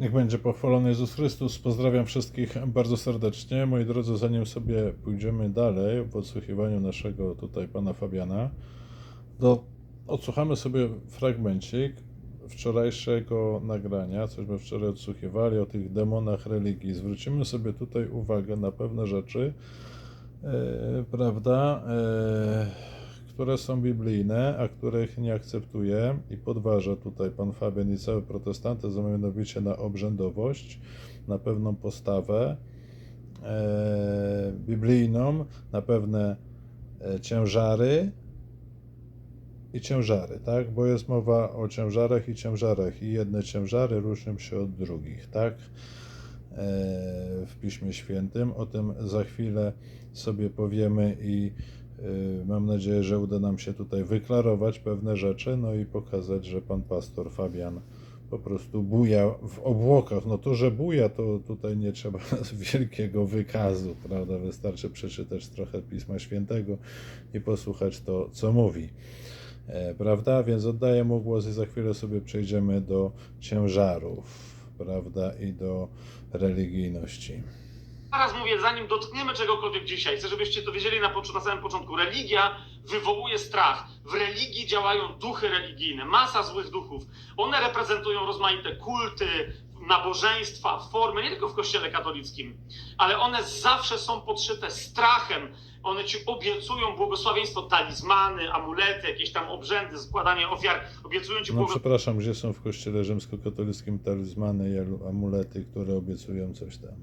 Niech będzie pochwalony Jezus Chrystus. Pozdrawiam wszystkich bardzo serdecznie. Moi drodzy, zanim sobie pójdziemy dalej w odsłuchiwaniu naszego tutaj pana Fabiana, to odsłuchamy sobie fragmencik wczorajszego nagrania, cośmy wczoraj odsłuchiwali o tych demonach religii. Zwrócimy sobie tutaj uwagę na pewne rzeczy, e, prawda, e, które są biblijne, a których nie akceptuje i podważa tutaj pan Fabian i cały protestantyzm, mianowicie na obrzędowość, na pewną postawę e, biblijną, na pewne e, ciężary i ciężary, tak? Bo jest mowa o ciężarach i ciężarach i jedne ciężary różnią się od drugich, tak? E, w Piśmie Świętym. O tym za chwilę sobie powiemy i mam nadzieję, że uda nam się tutaj wyklarować pewne rzeczy, no i pokazać, że pan pastor Fabian po prostu buja w obłokach. No to, że buja, to tutaj nie trzeba wielkiego wykazu, prawda? Wystarczy przeczytać trochę Pisma Świętego i posłuchać to, co mówi. E, Prawda? Więc oddaję mu głos i za chwilę sobie przejdziemy do ciężarów, prawda? I do religijności. Zaraz mówię, zanim dotkniemy czegokolwiek dzisiaj, chcę, żebyście to wiedzieli na, na samym początku. Religia wywołuje strach. W religii działają duchy religijne, masa złych duchów. One reprezentują rozmaite kulty, nabożeństwa, formy, nie tylko w kościele katolickim, ale one zawsze są podszyte strachem. One ci obiecują błogosławieństwo, talizmany, amulety, jakieś tam obrzędy, składanie ofiar. Obiecują ci No błogosławieństwo. przepraszam, gdzie są w kościele rzymskokatolickim talizmany i amulety, które obiecują coś tam?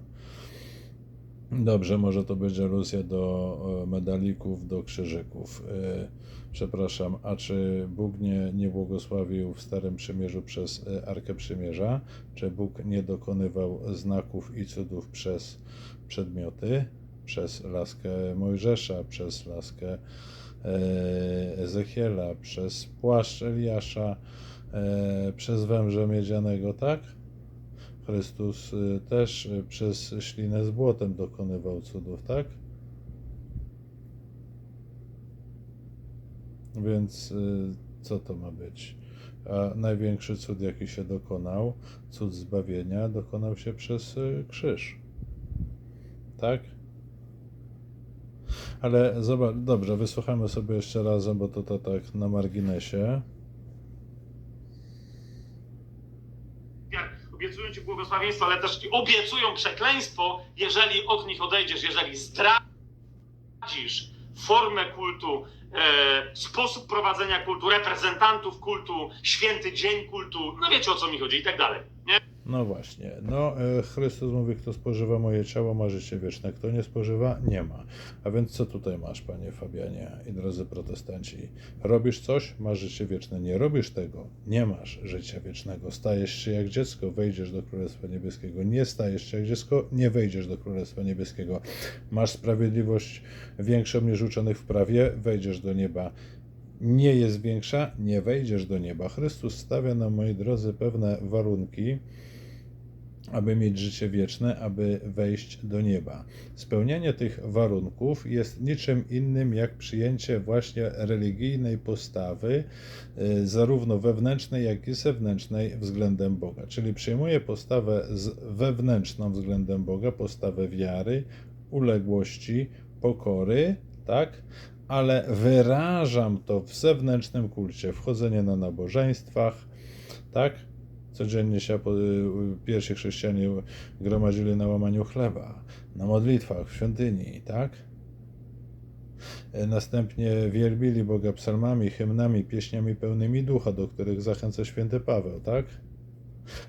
Dobrze, może to będzie aluzja do e, medalików, do krzyżyków. E, Przepraszam, a czy Bóg nie, nie błogosławił w Starym Przymierzu przez e, Arkę Przymierza? Czy Bóg nie dokonywał znaków i cudów przez przedmioty? Przez laskę Mojżesza, przez laskę Ezechiela, przez płaszcz Eliasza, przez węża miedzianego, tak? Chrystus y, też y, przez ślinę z błotem dokonywał cudów, tak? Więc y, co to ma być? A największy cud, jaki się dokonał, cud zbawienia, dokonał się przez krzyż. Tak? Ale zobacz, dobrze, wysłuchamy sobie jeszcze razem, bo to, to tak na marginesie. ofiar, obiecują ci błogosławieństwo, ale też ci obiecują przekleństwo, jeżeli od nich odejdziesz, jeżeli zdradzisz formę kultu, e, sposób prowadzenia kultu, reprezentantów kultu, święty dzień kultu, no wiecie o co mi chodzi i tak dalej. No właśnie. No, e, Chrystus mówi, kto spożywa moje ciało, ma życie wieczne. Kto nie spożywa, nie ma. A więc co tutaj masz, panie Fabianie i drodzy protestanci? Robisz coś, masz życie wieczne. Nie robisz tego, nie masz życia wiecznego. Stajesz się jak dziecko, wejdziesz do Królestwa Niebieskiego. Nie stajesz się jak dziecko, nie wejdziesz do Królestwa Niebieskiego. Masz sprawiedliwość większą niż uczonych w prawie, wejdziesz do nieba nie jest większa, nie wejdziesz do nieba. Chrystus stawia nam, moi drodzy, pewne warunki, aby mieć życie wieczne, aby wejść do nieba. Spełnianie tych warunków jest niczym innym jak przyjęcie właśnie religijnej postawy, y, zarówno wewnętrznej, jak i zewnętrznej względem Boga. Czyli przyjmuję postawę wewnętrzną względem Boga, postawę wiary, uległości, pokory, tak? Ale wyrażam to w zewnętrznym kulcie, wchodzenie na nabożeństwach, tak? Codziennie się y, pierwsi chrześcijanie gromadzili na łamaniu chleba, na modlitwach w świątyni, tak? E, Następnie wielbili Boga psalmami, hymnami, pieśniami pełnymi ducha, do których zachęca święty Paweł, tak?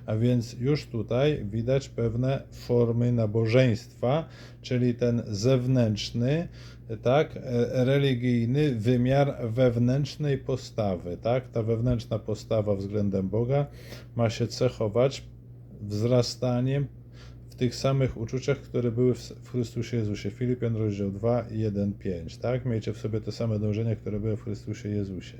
A więc już tutaj widać pewne formy nabożeństwa, czyli ten zewnętrzny, tak, e, religijny wymiar wewnętrznej postawy, tak? Ta wewnętrzna postawa względem Boga ma się cechować wzrastaniem w tych samych uczuciach, które były w Chrystusie Jezusie. Filipian rozdział 2, 1, 5, tak? Miejcie w sobie te same dążenia, które były w Chrystusie Jezusie.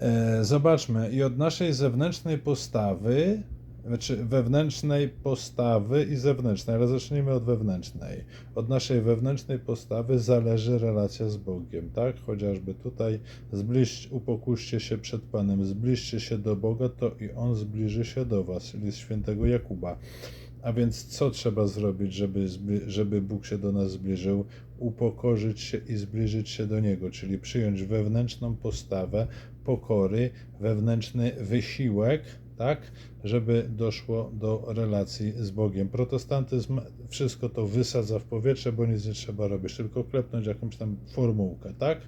E, Zobaczmy, i od naszej zewnętrznej postawy znaczy wewnętrznej postawy i zewnętrznej, ale zacznijmy od wewnętrznej. Od naszej wewnętrznej postawy zależy relacja z Bogiem, tak? Chociażby tutaj zbliż, upokuście się przed Panem, zbliżcie się do Boga, to i On zbliży się do Was, czyli z świętego Jakuba. A więc co trzeba zrobić, żeby, żeby Bóg się do nas zbliżył? Upokorzyć się i zbliżyć się do Niego, czyli przyjąć wewnętrzną postawę pokory, wewnętrzny wysiłek, tak, żeby doszło do relacji z Bogiem. Protestantyzm wszystko to wysadza w powietrze, bo nic nie trzeba robić, tylko klepnąć jakąś tam formułkę, tak?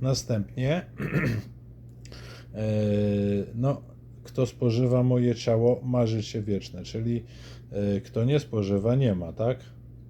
Następnie, e, no, kto spożywa moje ciało, ma życie wieczne, czyli e, kto nie spożywa, nie ma, tak?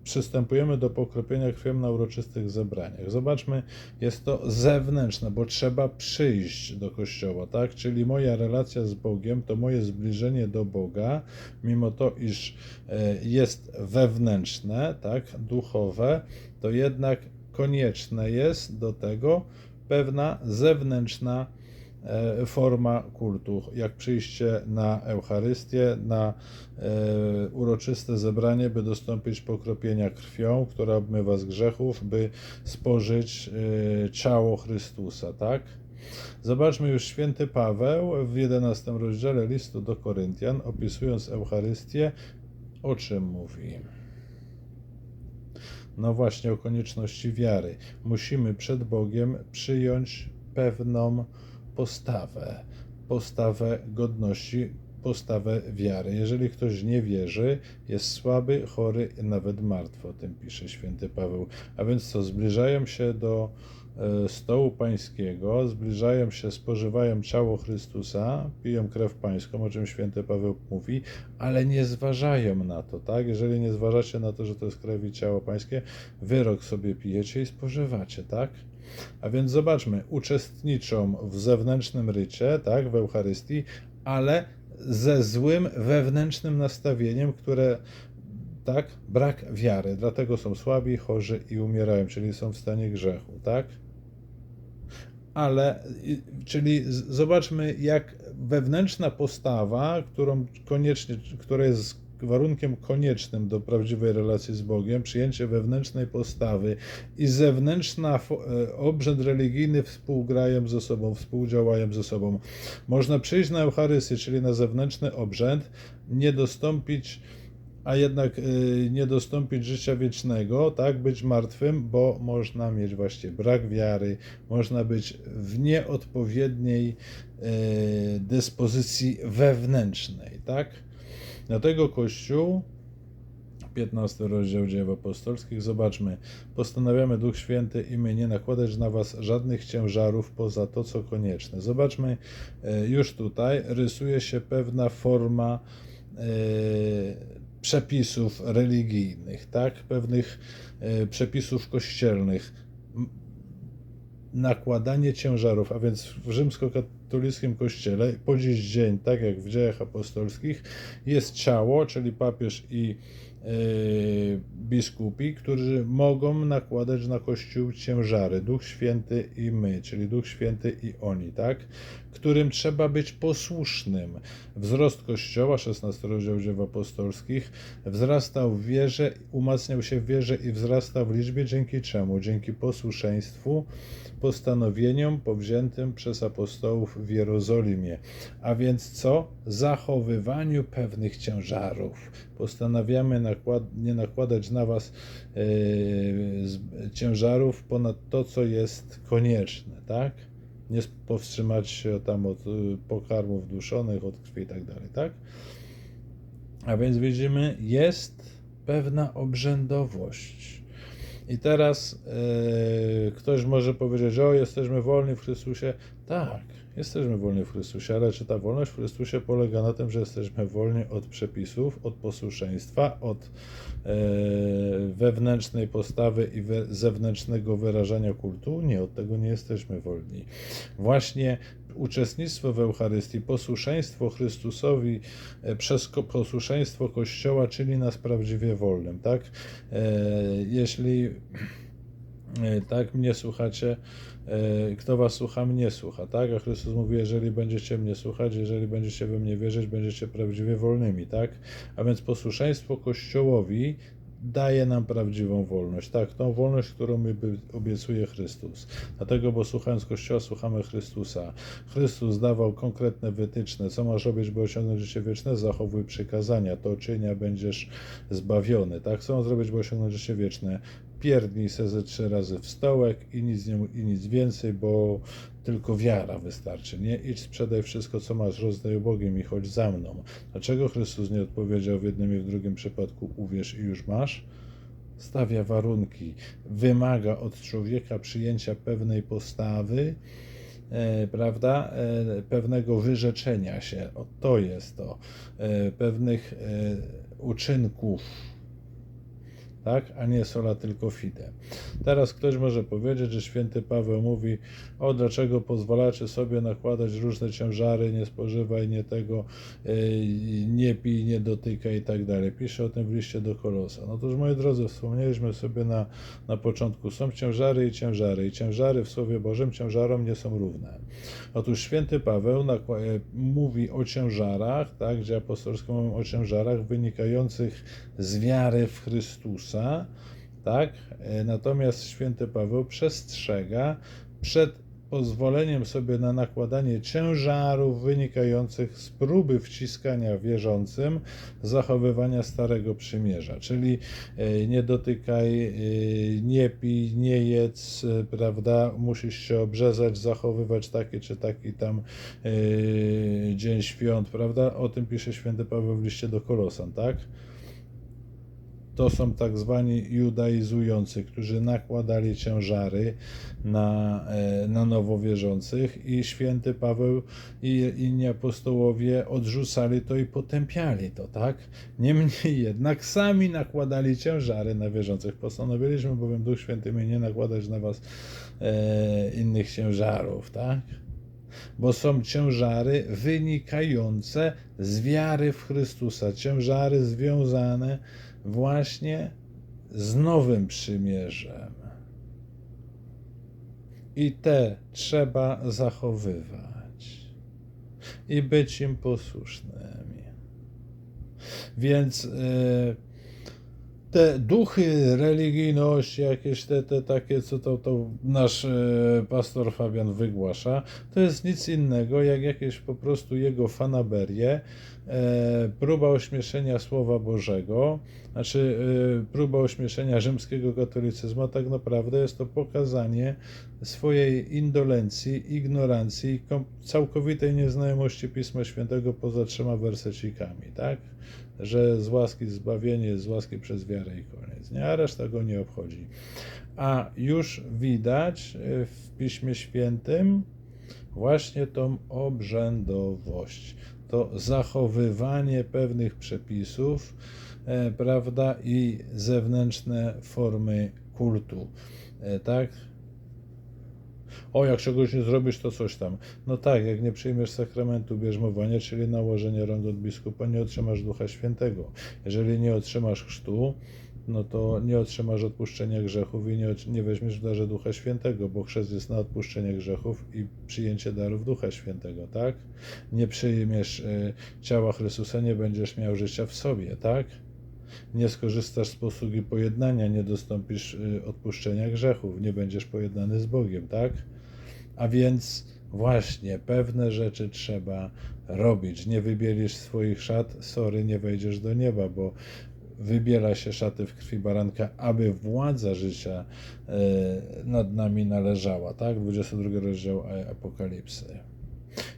Przystępujemy do pokropienia krwią na uroczystych zebraniach. Zobaczmy, jest to zewnętrzne, bo trzeba przyjść do kościoła, tak? Czyli moja relacja z Bogiem to moje zbliżenie do Boga, mimo to, iż e, jest wewnętrzne, tak? Duchowe, to jednak konieczne jest do tego pewna zewnętrzna forma kultu, jak przyjście na Eucharystię, na e, uroczyste zebranie, by dostąpić pokropienia krwią, która obmywa z grzechów, by spożyć e, ciało Chrystusa, tak? Zobaczmy już święty Paweł w 11 rozdziale listu do Koryntian, opisując Eucharystię, o czym mówi. No właśnie o konieczności wiary. Musimy przed Bogiem przyjąć pewną postawę, postawę godności, postawę wiary. Jeżeli ktoś nie wierzy, jest słaby, chory, nawet martwy. O tym pisze święty Paweł. A więc co, zbliżają się do stołu pańskiego, zbliżają się, spożywają ciało Chrystusa, piją krew pańską, o czym święty Paweł mówi, ale nie zważają na to, tak? Jeżeli nie zważacie na to, że to jest krew i ciało pańskie, wyrok sobie pijecie i spożywacie, tak? A więc zobaczmy, uczestniczą w zewnętrznym rycie, tak, w Eucharystii, ale ze złym wewnętrznym nastawieniem, które tak, brak wiary, dlatego są słabi, chorzy i umierają, czyli są w stanie grzechu, tak? Ale, czyli zobaczmy, jak wewnętrzna postawa, którą koniecznie, która jest warunkiem koniecznym do prawdziwej relacji z Bogiem, przyjęcie wewnętrznej postawy i zewnętrzna e, obrzęd religijny współgrają ze sobą, współdziałają ze sobą. Można przyjść na Eucharystię, czyli na zewnętrzny obrzęd, nie dostąpić a jednak y, nie dostąpić życia wiecznego, tak, być martwym, bo można mieć właśnie brak wiary, można być w nieodpowiedniej y, dyspozycji wewnętrznej, tak. Dlatego Kościół 15 rozdział dzieł apostolskich. Zobaczmy. Postanawiamy Duch Święty i my nie nakładać na was żadnych ciężarów poza to, co konieczne. Zobaczmy, e, już tutaj rysuje się pewna forma przepisów religijnych, tak? Pewnych e, przepisów kościelnych. Nakładanie ciężarów, a więc w rzymskokatolickim kościele po dziś dzień, tak jak w dziejach apostolskich, jest ciało, czyli papież i e, biskupi, którzy mogą nakładać na Kościół ciężary. Duch Święty i my, czyli Duch Święty i oni, tak? Którym trzeba być posłusznym. Wzrost Kościoła, 16 rozdział dzieł apostolskich, wzrastał w wierze, umacniał się w wierze i wzrastał w liczbie dzięki czemu? Dzięki posłuszeństwu, postanowieniom powziętym przez apostołów w Jerozolimie. A więc co? Zachowywaniu pewnych ciężarów. Postanawiamy nakład, nie nakładać na Was z, ciężarów ponad to, co jest konieczne, tak? Nie powstrzymać się tam od y, pokarmów duszonych, od krwi i tak dalej, tak? A więc widzimy, jest pewna obrzędowość. I teraz e, ktoś może powiedzieć, o jesteśmy wolni w Chrystusie. Tak, jesteśmy wolni w Chrystusie, ale czy ta wolność w Chrystusie polega na tym, że jesteśmy wolni od przepisów, od posłuszeństwa, od e, wewnętrznej postawy i we, zewnętrznego wyrażania kultu? Nie, od tego nie jesteśmy wolni. Właśnie uczestnictwo w Eucharystii, posłuszeństwo Chrystusowi e, przez ko- posłuszeństwo Kościoła czyni nas prawdziwie wolnym, tak? E, Jeśli tak, mnie słuchacie, e, kto was słucha, mnie słucha, tak? A Chrystus mówi, jeżeli będziecie mnie słuchać, jeżeli będziecie we mnie wierzyć, będziecie prawdziwie wolnymi, tak? A więc posłuszeństwo Kościołowi daje nam prawdziwą wolność, tak? Tą wolność, którą mi obiecuje Chrystus. Dlatego, bo słuchając Kościoła, słuchamy Chrystusa. Chrystus dawał konkretne wytyczne, co masz robić, by osiągnąć życie wieczne, zachowuj przykazania, to czynia, będziesz zbawiony, tak? Co mam zrobić, by osiągnąć życie wieczne? Pierdnij se ze trzy razy w stołek i nic, nie, i nic więcej, bo tylko wiara wystarczy, nie? Idź, sprzedaj wszystko, co masz, rozdaj ubogim i chodź za mną. Dlaczego Chrystus nie odpowiedział w jednym i w drugim przypadku uwierz i już masz? Stawia warunki, wymaga od człowieka przyjęcia pewnej postawy, e, prawda, e, pewnego wyrzeczenia się, o, to jest to, e, pewnych e, uczynków, tak, a nie sola tylko fide. Teraz ktoś może powiedzieć, że święty Paweł mówi, o dlaczego pozwalacie sobie nakładać różne ciężary, nie spożywaj, nie tego, yy, nie pij, nie dotykaj i tak dalej. Pisze o tym w liście do Kolosa. No toż moi drodzy, wspomnieliśmy sobie na, na początku, są ciężary i ciężary i ciężary w Słowie Bożym ciężarom nie są równe. Otóż święty Paweł e, mówi o ciężarach, tak, gdzie apostolskie mówią o ciężarach wynikających z wiary w Chrystusa, tak? E, Natomiast święty Paweł przestrzega przed pozwoleniem sobie na nakładanie ciężarów wynikających z próby wciskania wierzącym zachowywania Starego Przymierza, czyli e, nie dotykaj, e, nie pij, nie jedz, prawda, musisz się obrzezać, zachowywać taki czy taki tam dzień świąt, prawda, o tym pisze święty Paweł w liście do Kolosan, tak? To są tak zwani judaizujący, którzy nakładali ciężary na, e, na nowowierzących i święty Paweł i inni apostołowie odrzucali to i potępiali to, tak? Niemniej jednak sami nakładali ciężary na wierzących. Postanowiliśmy bowiem Duch Święty nie nakładać na was e, innych ciężarów, tak? bo są ciężary wynikające z wiary w Chrystusa, ciężary związane właśnie z nowym przymierzem. I te trzeba zachowywać i być im posłusznymi. Więc e, te duchy religijności, jakieś te, te takie, co to, to nasz e, pastor Fabian wygłasza, to jest nic innego jak jakieś po prostu jego fanaberie, e, próba ośmieszenia Słowa Bożego, znaczy e, próba ośmieszenia rzymskiego katolicyzmu, a tak naprawdę jest to pokazanie swojej indolencji, ignorancji, całkowitej nieznajomości Pisma Świętego poza trzema wersecikami, tak? Że z łaski zbawienie, z łaski przez wiarę i koniec, nie? A reszta go nie obchodzi. A już widać e, w Piśmie Świętym właśnie tą obrzędowość, to zachowywanie pewnych przepisów, e, prawda, i zewnętrzne formy kultu, e, tak? O, jak czegoś nie zrobisz, to coś tam. No tak, jak nie przyjmiesz sakramentu bierzmowania, czyli nałożenia rąk od biskupa, nie otrzymasz Ducha Świętego. Jeżeli nie otrzymasz chrztu, no to nie otrzymasz odpuszczenia grzechów i nie, nie weźmiesz w darze Ducha Świętego, bo chrzest jest na odpuszczenie grzechów i przyjęcie darów Ducha Świętego, tak? Nie przyjmiesz y, ciała Chrystusa, nie będziesz miał życia w sobie, tak? Nie skorzystasz z posługi pojednania, nie dostąpisz y, odpuszczenia grzechów, nie będziesz pojednany z Bogiem, tak? A więc właśnie pewne rzeczy trzeba robić. Nie wybielisz swoich szat, sorry, nie wejdziesz do nieba, bo wybiela się szaty w krwi baranka, aby władza życia e, nad nami należała, tak? 22 rozdział Apokalipsy.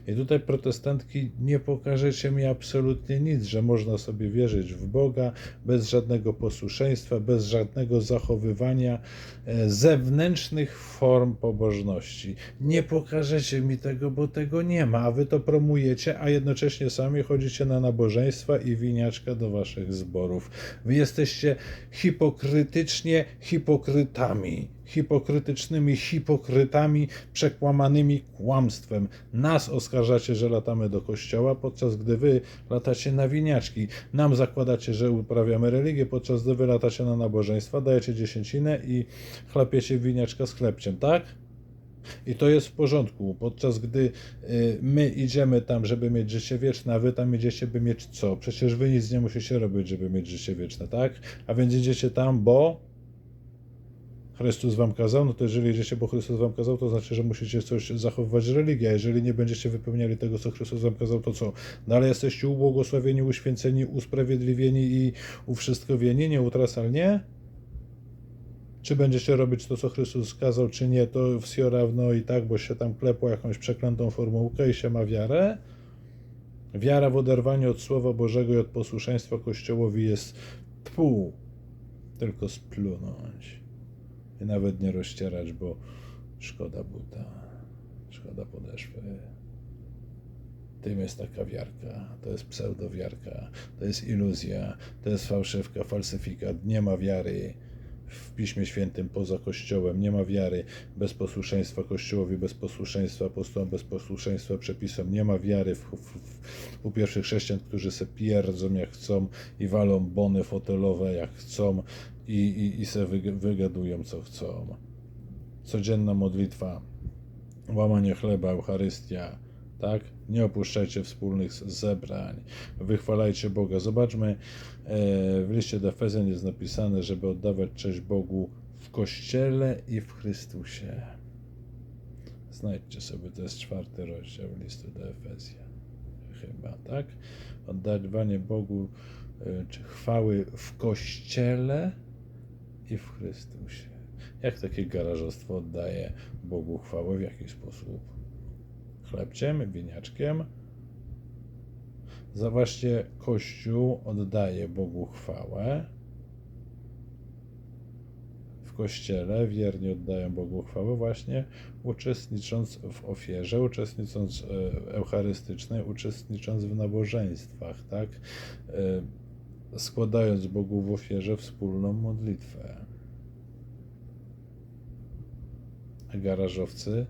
I tutaj protestantki nie pokażecie mi absolutnie nic, że można sobie wierzyć w Boga bez żadnego posłuszeństwa, bez żadnego zachowywania e, zewnętrznych form pobożności. Nie pokażecie mi tego, bo tego nie ma, a wy to promujecie, a jednocześnie sami chodzicie na nabożeństwa i winiaczka do waszych zborów. Wy jesteście hipokrytycznie hipokrytami. Hipokrytycznymi hipokrytami, przekłamanymi kłamstwem. Nas oskarżacie, że latamy do kościoła, podczas gdy wy latacie na winiaczki. Nam zakładacie, że uprawiamy religię, podczas gdy wy latacie na nabożeństwa, dajecie dziesięcinę i chlapiecie winiaczka z chlebciem, tak? I to jest w porządku, podczas gdy y, my idziemy tam, żeby mieć życie wieczne, a wy tam idziecie, by mieć co? Przecież wy nic nie musicie robić, żeby mieć życie wieczne, tak? A więc idziecie tam, bo Chrystus wam kazał, no to jeżeli idziecie, bo Chrystus wam kazał, to znaczy, że musicie coś zachowywać religię, a jeżeli nie będziecie wypełniali tego, co Chrystus wam kazał, to co? Dalej jesteście ubłogosławieni, uświęceni, usprawiedliwieni i uwszystkowieni, nieutrasalnie? Czy będziecie robić to, co Chrystus kazał, czy nie, to wsio rawno i tak, bo się tam klepło jakąś przeklętą formułkę i się ma wiarę? Wiara w oderwaniu od Słowa Bożego i od posłuszeństwa Kościołowi jest tfu, tylko splunąć. I nawet nie rozcierać, bo szkoda buta, szkoda podeszwy. Tym jest taka wiarka, to jest pseudowiarka, to jest iluzja, to jest fałszywka, falsyfikat, nie ma wiary. W Piśmie Świętym poza Kościołem, nie ma wiary. Bez posłuszeństwa Kościołowi, bez posłuszeństwa apostołom, bez posłuszeństwa przepisom, nie ma wiary w, w, w, u pierwszych chrześcijan, którzy se pierdzą jak chcą i walą bony fotelowe jak chcą i, i, i se wyg- wygadują co chcą. Codzienna modlitwa, łamanie chleba, Eucharystia, tak? Nie opuszczajcie wspólnych zebrań, wychwalajcie Boga. Zobaczmy, e, w liście do Efezjan jest napisane, żeby oddawać cześć Bogu w Kościele i w Chrystusie. Znajdźcie sobie, to jest czwarty rozdział listu do Efezjan. Chyba, tak? Oddawanie Bogu e, czy chwały w Kościele i w Chrystusie. Jak takie garażostwo oddaje Bogu chwałę? W jaki sposób? Chlebciem, winiaczkiem? Za właśnie Kościół oddaje Bogu chwałę. W Kościele wierni oddają Bogu chwałę właśnie uczestnicząc w ofierze, uczestnicząc e, eucharystycznej, uczestnicząc w nabożeństwach, tak? Składając Bogu w ofierze wspólną modlitwę. A garażowcy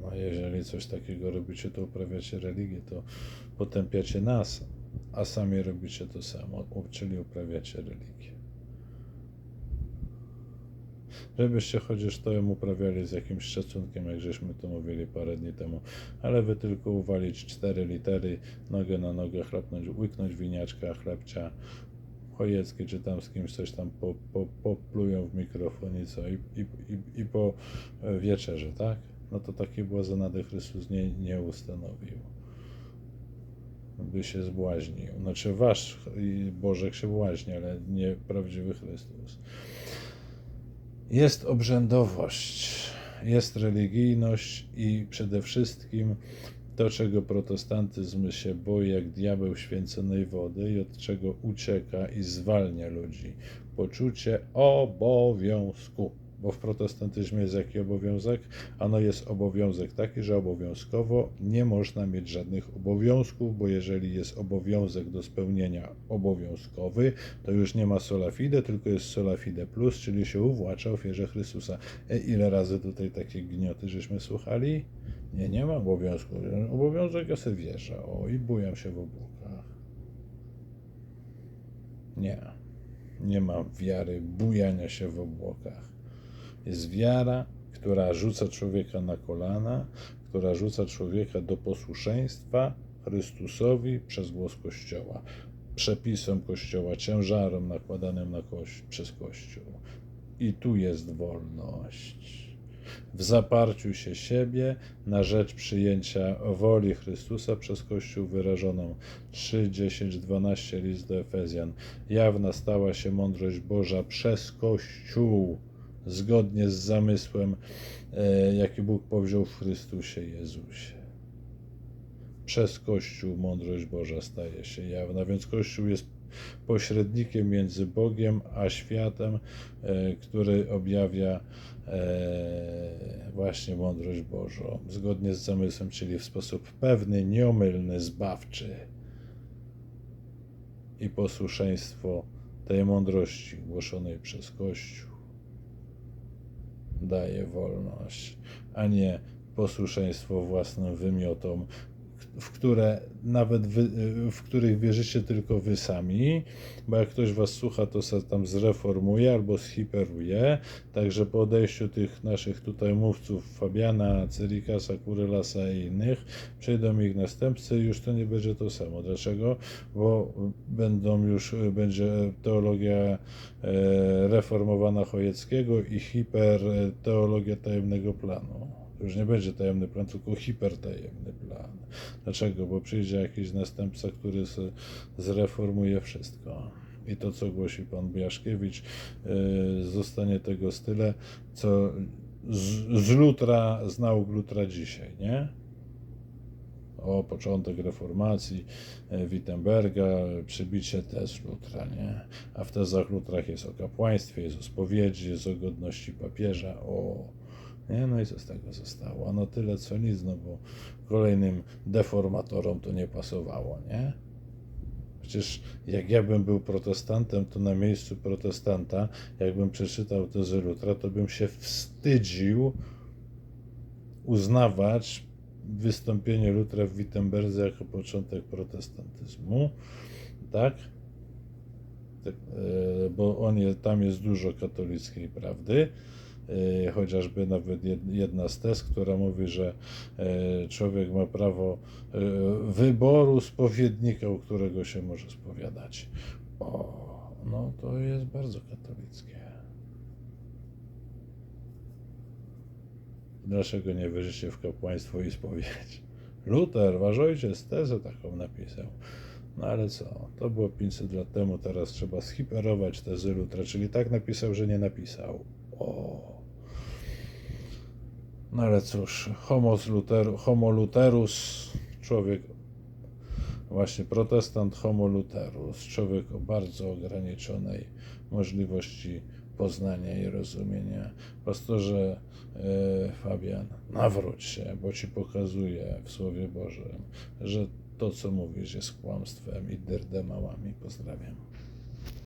No, jeżeli coś takiego robicie, to uprawiacie religię, to potępiacie nas, a sami robicie to samo, czyli uprawiacie religię. Żebyście chociaż to ją uprawiali z jakimś szacunkiem, jak żeśmy to mówili parę dni temu, ale wy tylko uwalić cztery litery, nogę na nogę, chlapnąć, łyknąć winiaczka, chlebcia, Chojecki czy tam z kimś coś tam po, po, poplują w mikrofon i co, i, i, i, i po e, wieczerzy, tak? No to takiej błazenady Chrystus nie, nie ustanowił. By się zbłaźnił. Znaczy wasz Bożek się błaźni, ale nie prawdziwy Chrystus. Jest obrzędowość, jest religijność i przede wszystkim to, czego protestantyzm się boi, jak diabeł święconej wody i od czego ucieka i zwalnia ludzi. Poczucie obowiązku. Bo w protestantyzmie jest jaki obowiązek? Ano jest obowiązek taki, że obowiązkowo nie można mieć żadnych obowiązków, bo jeżeli jest obowiązek do spełnienia obowiązkowy, to już nie ma sola fide, tylko jest sola fide plus, czyli się uwłacza ofierze Chrystusa. E, ile razy tutaj takie gnioty żeśmy słuchali? Nie, nie ma obowiązku. Obowiązek ja sobie wierzę. O, i bujam się w obłokach. Nie. Nie ma wiary bujania się w obłokach. Jest wiara, która rzuca człowieka na kolana, która rzuca człowieka do posłuszeństwa Chrystusowi przez głos Kościoła, przepisom Kościoła, ciężarom nakładanym na przez Kościół. I tu jest wolność w zaparciu się siebie na rzecz przyjęcia woli Chrystusa przez Kościół wyrażoną 3, 10, 12 list do Efezjan. Jawna stała się mądrość Boża przez Kościół, zgodnie z zamysłem, e, jaki Bóg powziął w Chrystusie Jezusie. Przez Kościół mądrość Boża staje się jawna, więc Kościół jest pośrednikiem między Bogiem a światem, e, który objawia e, właśnie mądrość Bożą, zgodnie z zamysłem, czyli w sposób pewny, nieomylny, zbawczy. I posłuszeństwo tej mądrości głoszonej przez Kościół daje wolność, a nie posłuszeństwo własnym wymiotom, w które nawet wy, w których wierzycie tylko wy sami, bo jak ktoś was słucha, to se tam zreformuje albo zhiperuje, także po odejściu tych naszych tutaj mówców Fabiana, Cyrikasa, Kurylasa i innych, przejdą ich następcy i już to nie będzie to samo. Dlaczego? Bo będą już, będzie teologia e, reformowana Chojeckiego i hiperteologia tajemnego planu. Już nie będzie tajemny plan, tylko hipertajemny plan. Dlaczego? Bo przyjdzie jakiś następca, który zreformuje wszystko. I to, co głosi pan Bjaszkiewicz, yy, zostanie tego style, co z, z Lutra znał Lutra dzisiaj, nie? O początek reformacji e, Wittenberga, przybicie tez Lutra, nie? A w tezach Lutrach jest o kapłaństwie, jest o spowiedzi, jest o godności papieża, o nie? No i co z tego zostało? No tyle co nic, no bo kolejnym deformatorom to nie pasowało, nie? Przecież jak ja bym był protestantem, to na miejscu protestanta, jakbym przeczytał tezę Lutra, to bym się wstydził uznawać wystąpienie Lutra w Wittenberdze jako początek protestantyzmu, tak? Tak, e, Bo on jest, tam jest dużo katolickiej prawdy, chociażby nawet jed- jedna z tez, która mówi, że e, człowiek ma prawo e, wyboru spowiednika, u którego się może spowiadać. O, no to jest bardzo katolickie. Dlaczego nie wierzycie w kapłaństwo i spowiedź? Luther, wasz ojciec, tezę taką napisał. No ale co, to było 500 lat temu, teraz trzeba schiperować tezy Lutra, czyli tak napisał, że nie napisał. O. No ale cóż, homo, Luter, homo luterus, człowiek, właśnie protestant homo luterus, człowiek o bardzo ograniczonej możliwości poznania i rozumienia. Pastorze e, Fabian, nawróć się, bo ci pokazuje w Słowie Bożym, że to, co mówisz, jest kłamstwem i dyrdemałami. Pozdrawiam.